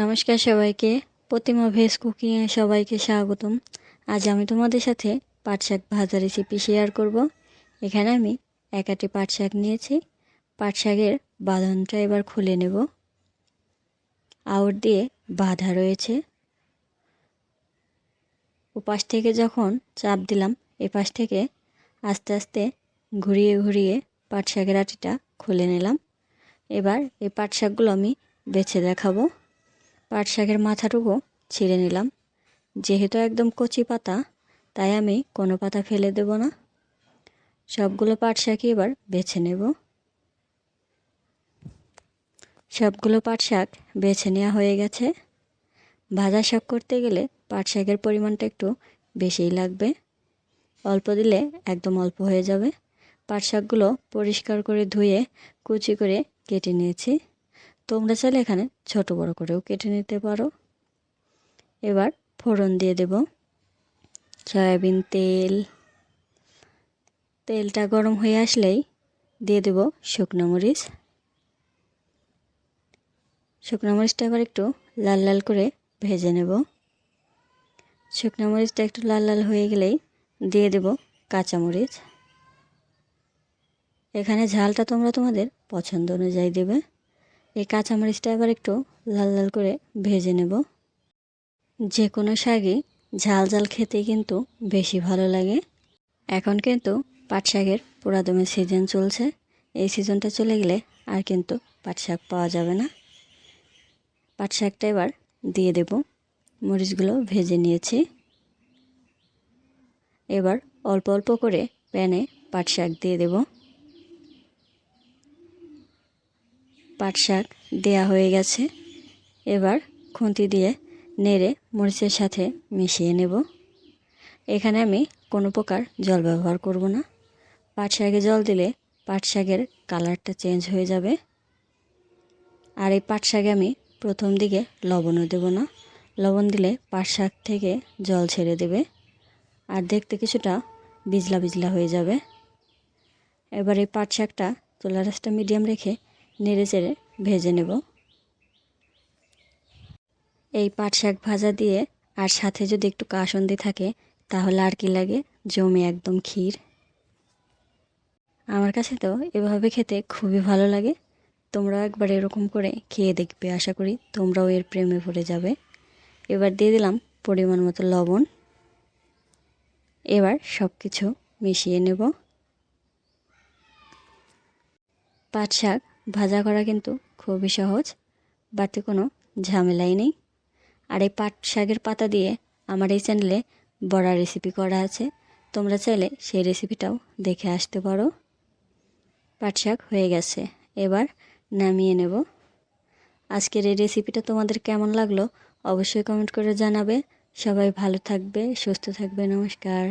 নমস্কার সবাইকে। প্রতিমা ভেজ কুকিংয়ে সবাইকে স্বাগতম। আজ আমি তোমাদের সাথে পাট শাক ভাজা রেসিপি শেয়ার করব। এখানে আমি একাটি পাট শাক নিয়েছি। পাট শাকের বাঁধনটা এবার খুলে নেব। আউট দিয়ে বাঁধা রয়েছে। ওপাশ থেকে যখন চাপ দিলাম, এপাশ থেকে আস্তে আস্তে ঘুরিয়ে ঘুরিয়ে পাট শাকের আটিটা খুলে নিলাম। এবার এই পাট শাকগুলো আমি বেছে দেখাবো। পাট শাকের মাথাটুকু ছিঁড়ে নিলাম। যেহেতু একদম কচি পাতা, তাই আমি কোনো পাতা ফেলে দেব না। সবগুলো পাট শাকই এবার বেছে নেব। সবগুলো পাট শাক বেছে নেওয়া হয়ে গেছে। ভাজা শাক করতে গেলে পাট শাকের পরিমাণটা একটু বেশিই লাগবে। অল্প দিলে একদম অল্প হয়ে যাবে। পাট শাকগুলো পরিষ্কার করে ধুয়ে কুচি করে কেটে নিয়েছি। তোমরা চাইলে এখানে ছোট বড় করেও কেটে নিতে পারো। এবার ফোড়ন দিয়ে দেব। সয়াবিন তেল। তেলটা গরম হয়ে আসলেই দিয়ে দেব শুকনো মরিচ। শুকনো মরিচটা এবার একটু লাল লাল করে ভেজে নেব। শুকনো মরিচটা একটু লাল লাল হয়ে গেলেই দিয়ে দেব কাঁচামরিচ এখানে ঝালটা তোমরা তোমাদের পছন্দ অনুযায়ী দেবে। এই কাঁচামরিচটা এবার একটু লাল লাল করে ভেজে নেব। যে কোনো শাকই ঝাল ঝাল খেতে কিন্তু বেশি ভালো লাগে। এখন কিন্তু পাট শাকের পুরাদমে সিজন চলছে। এই সিজনটা চলে গেলে আর কিন্তু পাট শাক পাওয়া যাবে না। পাট শাকটা এবার দিয়ে দেব। মরিচগুলো ভেজে নিয়েছি। এবার অল্প অল্প করে প্যানে পাট শাক দিয়ে দেবো। পাট শাক দেয়া হয়ে গেছে। এবার খুন্তি দিয়ে নেড়ে মরিচের সাথে মিশিয়ে নেব। এখানে আমি কোনো প্রকার জল ব্যবহার করব না। পাট শাকে জল দিলে পাট শাকের কালারটা চেঞ্জ হয়ে যাবে। আর এই পাট শাকে আমি প্রথম দিকে লবণও দেব না। লবণ দিলে পাট শাক থেকে জল ছেড়ে দেবে। আর দেখতে কিছুটা বিজলা বিজলা হয়ে যাবে। এবার এই পাট শাকটা চুলা রাসটা মিডিয়াম রেখে নেড়ে চেড়ে ভেজে নেব। এই পাট শাক ভাজা দিয়ে আর সাথে যদি একটু কাসন্দি থাকে, তাহলে আর কি লাগে? জমে একদম ক্ষীর। আমার কাছে তো এভাবে খেতে খুবই ভালো লাগে। তোমরাও একবার এরকম করে খেয়ে দেখবে, আশা করি তোমরাও এর প্রেমে পড়ে যাবে। এবার দিয়ে দিলাম পরিমাণ মতো লবণ। এবার সব কিছু মিশিয়ে নেব। পাট শাক ভাজা করা কিন্তু খুবই সহজ, বাড়তি কোনো ঝামেলাই নেই। আর এই পাট শাকের পাতা দিয়ে আমার এই চ্যানেলে বড়া রেসিপি করা আছে। তোমরা চাইলে সেই রেসিপিটাও দেখে আসতে পারো। পাট শাক হয়ে গেছে, এবার নামিয়ে নেব। আজকের এই রেসিপিটা তোমাদের কেমন লাগল অবশ্যই কমেন্ট করে জানাবে। সবাই ভালো থাকবে, সুস্থ থাকবে, নমস্কার।